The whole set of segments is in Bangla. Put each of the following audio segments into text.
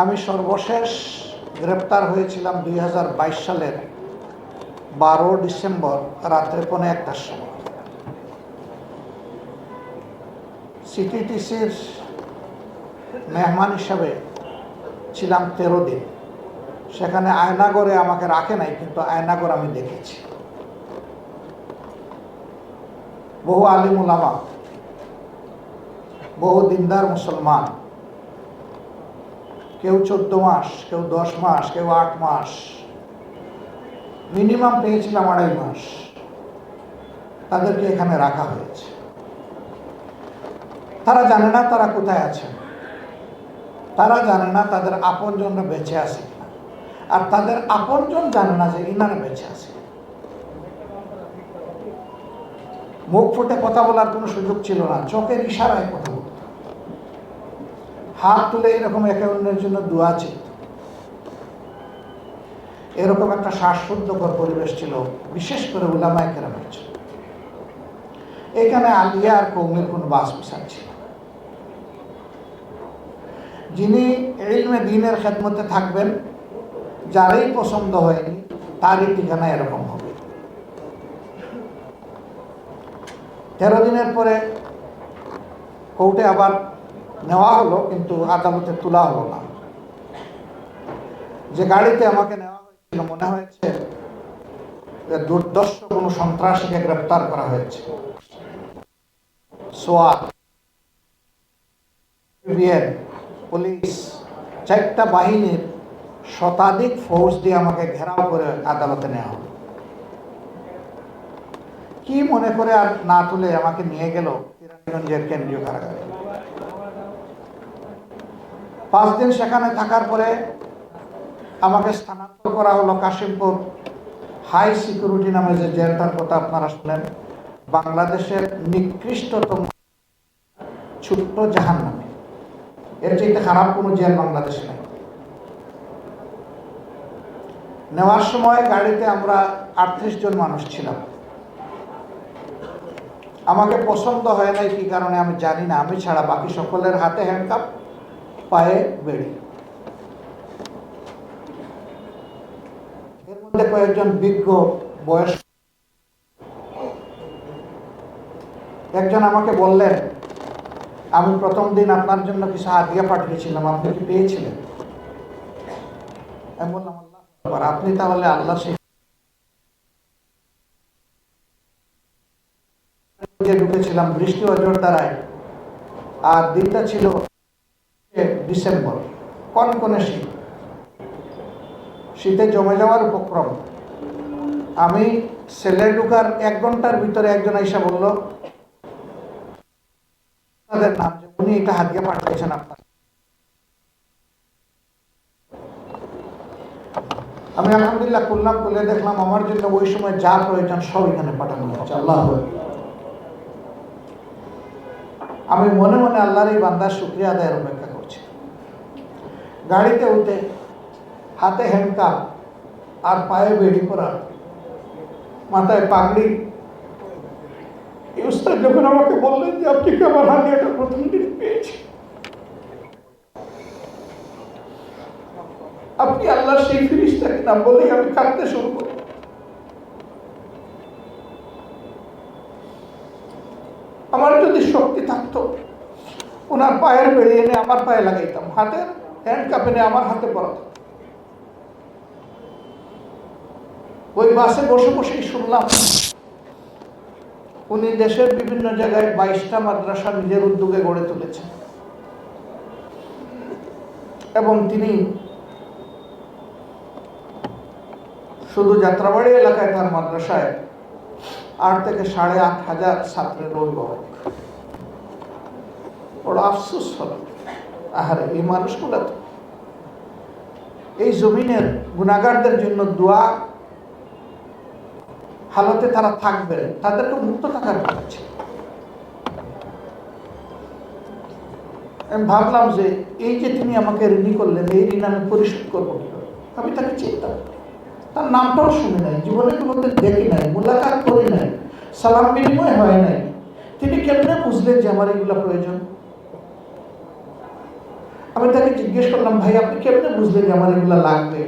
আমি সর্বশেষ গ্রেপ্তার হয়েছিলাম দুই হাজার বাইশ সালের বারো ডিসেম্বর, রাত্রে পৌনে একটার সময়। সিটিটিসির মেহমান হিসাবে ছিলাম তেরো দিন। সেখানে আয়নাগরে আমাকে রাখে নাই, কিন্তু আয়নাগর আমি দেখেছি। বহু আলিম উলামা বহু দিনদার মুসলমান কেউ চোদ্দ মাস, কেউ দশ মাস, কেউ আট মাস। মিনিমাম পেয়েছিলাম আড়াই মাস। তাদেরকে এখানে রাখা হয়েছে। তারা জানে না তারা কোথায় আছেন তারা জানে না তাদের আপনজনরা বেঁচে আছে কিনা। আর তাদের আপনজন জানে না যে ইনারা বেঁচে আছে। মুখ ফুটে কথা বলার কোনো সুযোগ ছিল না। চোখের ইশারায় কথা বলত। হাত তুলে এরকম একে অন্যের জন্য দোয়া ছিল এরকম একটা শ্বাসরুদ্ধকর পরিবেশ ছিল, বিশেষ করে উলামায় কেরামের এখানে আলিয়া আর কৌমের কোনো বাস বিশাল ছিল যিনি এলমে দিনের খেদমতে থাকবেন, যারাই পছন্দ হয়নি, তারই ঠিকানা এরকম হবে। তেরো দিনের পরে কোর্টে আবার নেওয়া হলো, কিন্তু আদালতে তোলা হলো না। যে গাড়িতে আমাকে নেওয়া হয়েছিল, মনে হয়েছে যে দুর্দর্শ কোনো সন্ত্রাসীকে গ্রেপ্তার করা হয়েছে। পুলিশ, চারটা বাহিনীর শতাধিক ফৌজ দিয়ে আমাকে ঘেরাও করে আদালতে নেওয়া হলো। কি মনে করে আর না তুলে আমাকে নিয়ে গেল কেন্দ্রীয় কারাগারে? পাঁচ দিন সেখানে থাকার পরে আমাকে স্থানান্তর করা হলো কাশিমপুর হাই সিকিউরিটি নামে যে জেলটার কথা আপনারা শুনেন, বাংলাদেশের নিকৃষ্টতম ছোট্ট জাহান নামে এর চাইতে খারাপ কোনো জেল বাংলাদেশে নেই। নেওয়ার সময় গাড়িতে আমরা আটত্রিশ জন মানুষ ছিলাম। আমাকে পছন্দ হয় নাই কি কারণে আমি জানি না। আমি ছাড়া বাকি সকলের হাতে হ্যান্ডকাপ পায়ে বেড়ি। এর মধ্যে কয়েকজন বিজ্ঞ বয়স একজন আমাকে বললেন, আমি প্রথম দিন আপনার জন্য কিছু হাতিয়া পাঠিয়েছিলাম, আপনি কি পেয়েছিলেন? আমি বললাম, আল্লাহ আপনি তাহলে আল্লাহ সেই ঢুকেছিলাম বৃষ্টি অজর দ্বারায়। আর দিনটা ছিল ডিসেম্বর কনকনে শীত। শীতে জমে যাওয়ার উপক্রম। আমি সেলে ঢুকার এক ঘণ্টার ভিতরে একজন আইসা বলল, তাদের নাম যে উনি, এটা হাতিয়ে পাঠিয়েছেন আপনার আমি আলহামদুলিল্লাহ করলাম করলে দেখলাম, আমার জন্য ওই সময় যা প্রয়োজন সব এখানে পাঠানো হচ্ছে আল্লাহ আমি মনে মনে আল্লাহর এই বান্দার শুক্রিয়া আদায়ের অপেক্ষা গাড়িতে উঠে হাতে হ্যান্ডকাপ আর পায়ে বেড়ি পরা মাথায় পাগড়ি। যখন আমাকে বললেন যে, আপনি কি আমার হাতে এটা প্রথম দিন পেয়েছি আপনি আল্লাহর সেই ফিরিস্তাকে নাম বলেই আমি কাঁদতে শুরু করি। আমার যদি শক্তি থাকতো, ওনার পায়ের বেড়ে এনে আমার পায়ে লাগাইতাম। হাতে হ্যান্ড কাপ এনে আমার হাতে পরাতাম ওই বাসে বসে বসেই শুনলাম, উনি দেশের বিভিন্ন জায়গায় বাইশটা মাদ্রাসা নিজের উদ্যোগে গড়ে তুলেছেন। এবং তিনি শুধু যাত্রাবাড়ি এলাকায় তার মাদ্রাসায় আট থেকে সাড়ে আট হাজার ছাত্রের অভিভাবক। বড় আফসোস হল। আহারে, এই মানুষগুলো তো। এই জমিনের গুণাগারদের জন্য দোয়া হালতে তারা থাকবে, তাদেরকে মুক্ত থাকার কথা ছিল। আমি ভাবলাম যে এই যে তিনি আমাকে ঋণী করলেন, এই ঋণ আমি পরিশোধ করব আমি তাকে চিন্তা তার নামটাও শুনি নাই, জীবনে কোনোদিন দেখি নাই, মোলাকাত করি নাই, সালাম বিনিময় হয় নাই। তিনি কেমনে বুঝলেন যে আমার এগুলো প্রয়োজন? আমি তাকে জিজ্ঞেস করলাম, ভাই, আপনি কেমনে বুঝলেন যে আমার এগুলো লাগবে?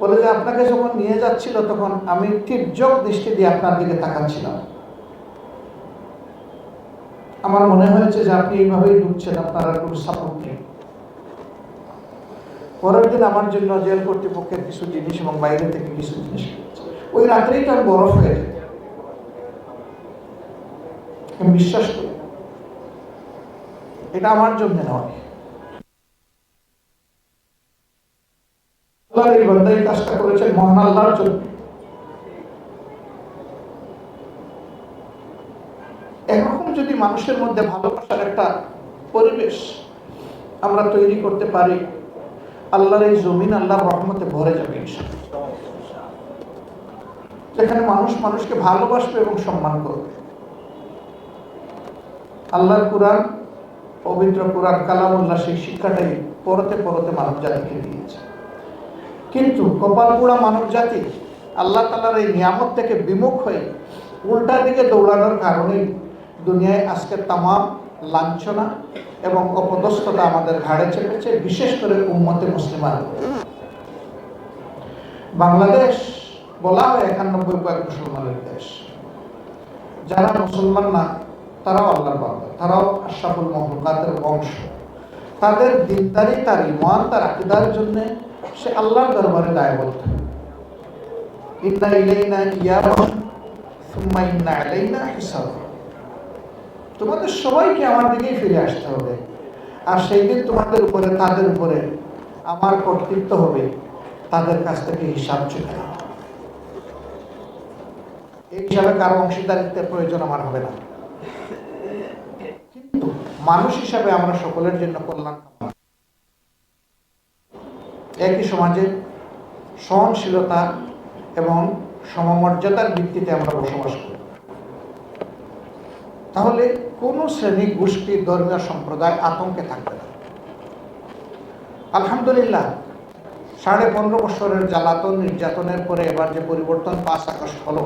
বলে যে, আপনাকে যখন নিয়ে যাচ্ছিল, তখন আমি তীর্যক দৃষ্টি দিয়ে আপনার দিকে তাকাচ্ছিলাম। আমার মনে হয়েছে যে আপনি এইভাবেই ঢুকছেন, আপনার কোনো সাপোর্ট পরের দিন আমার জন্য জেল কর্তৃপক্ষের কিছু জিনিস এবং বাইরে থেকে কিছু জিনিস ওই রাত্রেই তো আমি বরফ হয়ে যাই আমি বিশ্বাস করি এটা আমার জন্য নয়। আল্লাহর কাজটা করেছেন মহান আল্লাহর জন্য। এরকম যদি মানুষের মধ্যে ভালোবাসার একটা পরিবেশ আমরা তৈরি করতে পারি, আল্লাহর এই জমিন আল্লাহর রহমতে ভরে যাবে যেখানে মানুষ মানুষকে ভালোবাসবে এবং সম্মান করবে। আল্লাহর কোরআন, পবিত্র কোরআন, কালামুল্লাহ সেই শিক্ষাটাই পরতে পরতে মানব জাতিকে দিয়েছে। কিন্তু কপালপুড়া মানব জাতি আল্লাহ তালার এই নিয়ামত থেকে বিমুখ হয়ে উল্টা দিকে দৌড়ানোর কারণেই দুনিয়ায় আজকে তামাম লাঞ্ছনা এবং অপদস্থতা আমাদের ঘাড়ে চেপেছে, বিশেষ করে উম্মতে মুসলিমান বাংলাদেশ বলা হয় একানব্বই কয়েক মুসলমানের দেশ। যারা মুসলমান না, তারাও আল্লাহর বান্দা, তারাও আশরাফুল মহলকাতের বংশ। তাদের দিনদারি, তার ইমান তার আকিদার জন্য সে আল্লাহর দরবারে দায়বদ্ধ। ইন্না ইলাইনা ইয়াবাহুম সুম্মা ইন্না আলাইনা হিসাবাহুম তোমাদের সবাইকে আমার দিকেই ফিরে আসতে হবে। আর সেই দিন তোমাদের উপরে, তাদের উপরে আমার কর্তৃত্ব হবে, তাদের কাছ থেকে হিসাব চুকে এই হিসাবে কারও অংশীদারিত্বের প্রয়োজন আমার হবে না। কিন্তু মানুষ হিসাবে আমরা সকলের জন্য কল্যাণ একই সমাজে সহনশীলতা এবং সমমর্যাদার ভিত্তিতে আমরা বসবাস করি। তাহলে কোনো শ্রেণি গোষ্ঠী ধর্মীয় সম্প্রদায় আতঙ্কে থাকবে না। আলহামদুলিল্লাহ, সাড়ে পনেরো বছরের জ্বালাতন নির্যাতনের পরে এবার যে পরিবর্তন পাঁচ আকাশ হলো,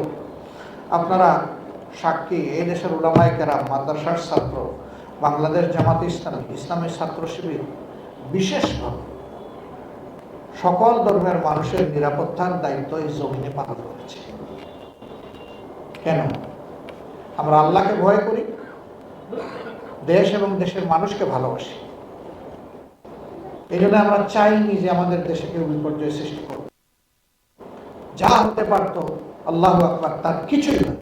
আপনারা সাক্ষী এই দেশের উলামায় কেরাম, মাদ্রাসার ছাত্র, বাংলাদেশ জামাত ইসলাম, ইসলামের ছাত্র শিবির, বিশেষভাবে সকল ধর্মের মানুষের নিরাপত্তার দায়িত্ব এই জমিনে পালন করেছে। কেন? আমরা আল্লাহকে ভয় করি, দেশ এবং দেশের মানুষকে ভালোবাসি। এই জন্য আমরা চাইনি যে আমাদের দেশে কেউ বিপর্যয় সৃষ্টি করবে যা হতে পারত, আল্লাহ আকবার, তার কিছুই না।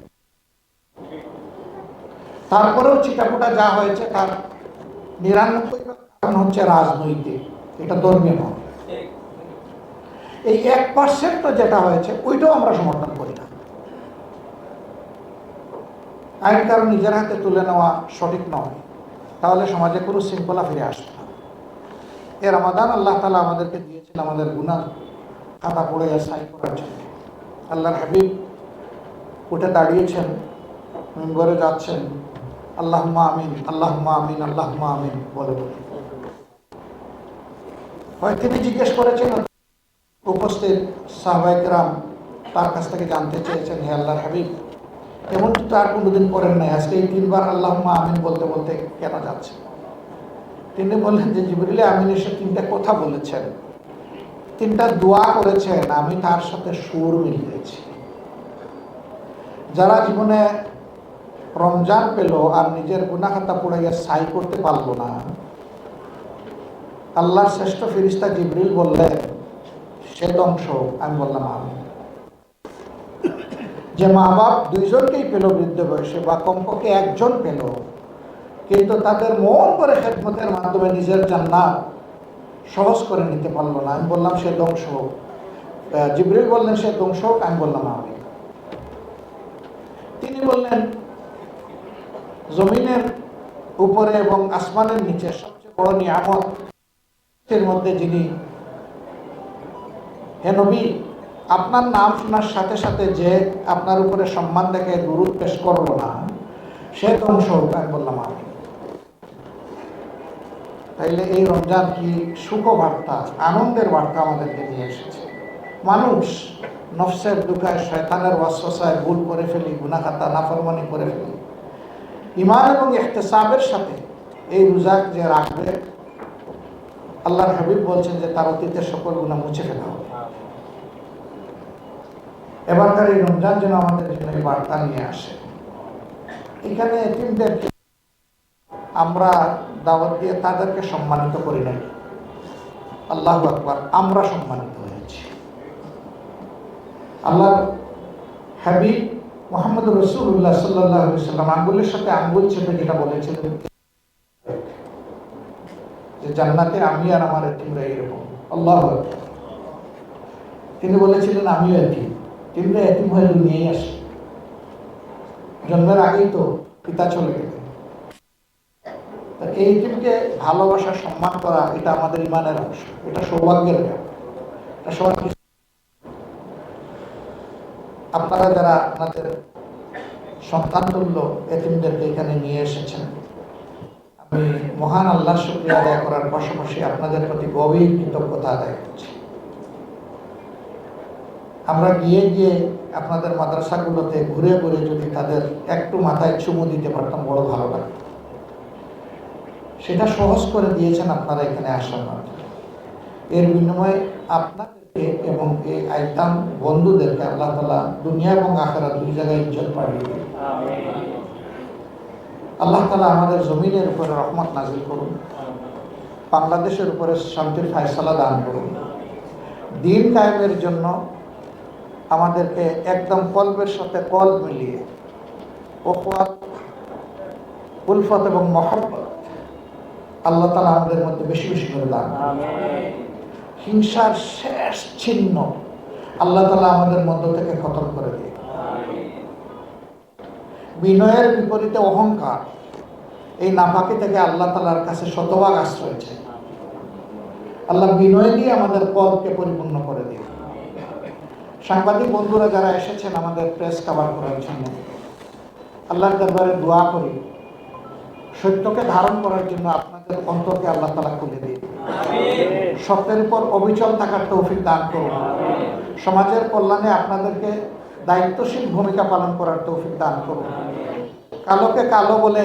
তারপরেও চিটাপুটা যা হয়েছে তার নিরানব্বই কারণ হচ্ছে রাজনৈতিক। এটা ধর্মীয় নয় এই এক পার্সেন্ট যেটা হয়েছে, ওইটাও আমরা সমর্থন করি না। আইন কারণ নিজের হাতে তুলে নেওয়া সঠিক নয়। তাহলে সমাজে কোনো শৃঙ্খলা ফিরে আসবে না। এ রমাদান আল্লাহ তালা আমাদেরকে দিয়েছেন আমাদের গুণা খাতা পড়ে সাই করার জন্য। আল্লাহর হাবিব উঠে দাঁড়িয়েছেন, মেম্বরে যাচ্ছেন। আল্লাহ আমিন আল্লাহ আমিন আল্লাহ আমিন বলে বলে। হয় তিনি জিজ্ঞেস করেছেন উপস্থিত সাহবাইকরাম তার কাছ থেকে জানতে চেয়েছেন, হে আল্লাহর হাবিব এমন আর কোনোদিন করেন নাই। আজকে এই তিনবার আল্লাহ আমিন বলতে বলতে কেন যাচ্ছে তিনি বললেন যে জিবরিলে আমিন এসে তিনটা কথা বলেছেন। তিনটা দোয়া করেছেন। আমি তার সাথে সুর মিলিয়েছি। যারা জীবনে রমজান পেল আর নিজের গুনাখাতা পড়াইয়া সাই করতে পারল না, আল্লাহর শ্রেষ্ঠ ফিরিস্তা জিবরিল বললেন ধ্বংস আমি বললাম আমি যে মা বাপ দুইজনকেই পেল বৃদ্ধ বয়সে বা কমপক্ষে একজন পেল। কিন্তু তাদের মন করে খেদমতের মাধ্যমে নিজের জান্নাত সহজ করে নিতে পারল না। আমি বললাম, সে ধ্বংস হোক। জিবরিল বললেন, সে ধ্বংস আমি বললাম আমি তিনি বললেন, জমিনের উপরে এবং আসমানের নিচে সবচেয়ে বড় নিয়ামত এর মধ্যে যিনি হে নবী, আপনার নাম শোনার সাথে সাথে যে আপনার উপরে সম্মান দেখে দুরুদ পেশ করল না, সে ধ্বংস হোক আমি বললাম আমি তাইলে এই রমজান কি সুখ বার্তা আনন্দের বার্তা আমাদেরকে নিয়ে এসেছে? মানুষ নফসের দুঃখায়, শয়তানের ওয়াসওয়াসায় ভুল করে ফেলি গুনাখাতা নাফরমানি করে ফেলি। ইমান এবং ইহতেসাবের সাথে এই রোজাক যে রাখবে, আল্লাহর হাবিব বলছেন যে তার অতীতের সকল গুণা মুছে ফেলা এবারকার এই রমজান যেন আমাদের জন্য এই বার্তা নিয়ে আসে। এখানে এতিমদেরকে আমরা দাওয়াত দিয়ে তাদেরকে সম্মানিত করি নাই। আল্লাহ আকবার, আমরা সম্মানিত হয়েছি। আল্লাহ হাবিব মোহাম্মদ রসুল্লাহ সাল্লাহ সাল্লাম আঙ্গুলের সাথে আঙ্গুল চেপে যেটা বলেছিলেন, যে জান্নাতে আমি আর আমার এতিমরা এরকম। আল্লাহ। তিনি বলেছিলেন, আমিও এতিম। নিয়েই আসে। জন্মের আগেই তো পিতা চলে এই ভালোবাসা, সম্মান করা, এটা আমাদের ইমানের অংশ। এটা সৌভাগ্যের আপনারা যারা আপনাদের সন্তান তুল্য এতিমদেরকে এখানে নিয়ে এসেছেন, আমি মহান আল্লাহর শুক্রিয়া আদায় করার পাশাপাশি আপনাদের প্রতি গভীর কৃতজ্ঞতা আদায় করছি। আমরা গিয়ে গিয়ে আপনাদের মাদ্রাসাগুলোতে ঘুরে ঘুরে যদি তাদের একটু মাথায় চুমু দিতে পারতাম, বড় ভালো লাগতো। সেটা সহজ করে দিয়েছেন আপনারা এখানে আসার মাধ্যমে। এর বিনিময়ে আপনাদেরকে এবং এই আইতাম বন্ধুদেরকে আল্লাহ তালা দুনিয়া এবং আখেরা দুই জায়গায় ইজ্জত পাঠিয়ে আল্লাহ তালা আমাদের জমিনের উপরে রহমত নাজিল করুন। বাংলাদেশের উপরে শান্তির ফায়সালা দান করুন। দিন কায়েমের জন্য আমাদেরকে একদম কল্পের সাথে কল মিলিয়ে উলফত এবং মহব্বত আল্লাহ তালা আমাদের মধ্যে বেশি বেশি করে দান হিংসার শেষ চিহ্ন আল্লাহ তালা আমাদের মধ্য থেকে খতম করে দিয়ে বিনয়ের বিপরীতে অহংকার এই নাফাকি থেকে আল্লাহ তালার কাছে শতভাগ আশ্রয় চাই। আল্লাহ বিনয় দিয়ে আমাদের পদকে পরিপূর্ণ করে দিয়ে সাংবাদিক বন্ধুরা যারা এসেছেন আমাদের প্রেস কাভার করার জন্য আল্লাহর দরবারে দোয়া করি সত্যকে ধারণ করার জন্য আপনাদের অন্তরকে আল্লাহ তালা খুলে দিন। সত্যের উপর অবিচল থাকার তৌফিক দান করুন। সমাজের কল্যাণে আপনাদেরকে দায়িত্বশীল ভূমিকা পালন করার তৌফিক দান করুন। কালোকে কালো বলে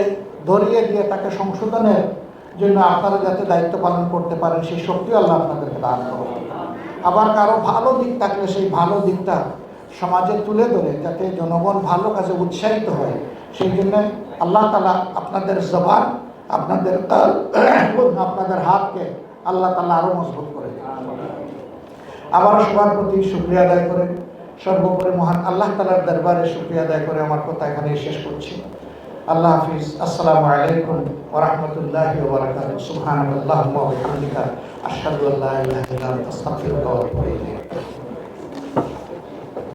ধরিয়ে দিয়ে তাকে সংশোধনের জন্য আপনারা যাতে দায়িত্ব পালন করতে পারেন সেই শক্তি আল্লাহ আপনাদেরকে দান করুন। আবার কারও ভালো দিক থাকলে সেই ভালো দিকটা সমাজে তুলে ধরে, যাতে জনগণ ভালো কাজে উৎসাহিত হয়। সেই জন্য আল্লাহ তালা আপনাদের জবান, আপনাদের আপনাদের হাতকে আল্লাহ তালা আরও মজবুত করে আবার সবার প্রতি শুক্রিয়া আদায় করে সর্বোপরি মহান আল্লাহ তালার দরবারে শুক্রিয়া আদায় করে আমার কথা এখানে শেষ করছি। আল্লাহ হাফিজ আসসালামু আলাইকুম ওরহমতুল্লাহ ওবরাকাতুহু সুবহানাল্লাহি ওয়া বিহামদিহি আশহাদু আল্লা ইলাহা ইল্লা আনতা আস্তাগফিরুকা ওয়া আতুবু ইলাইক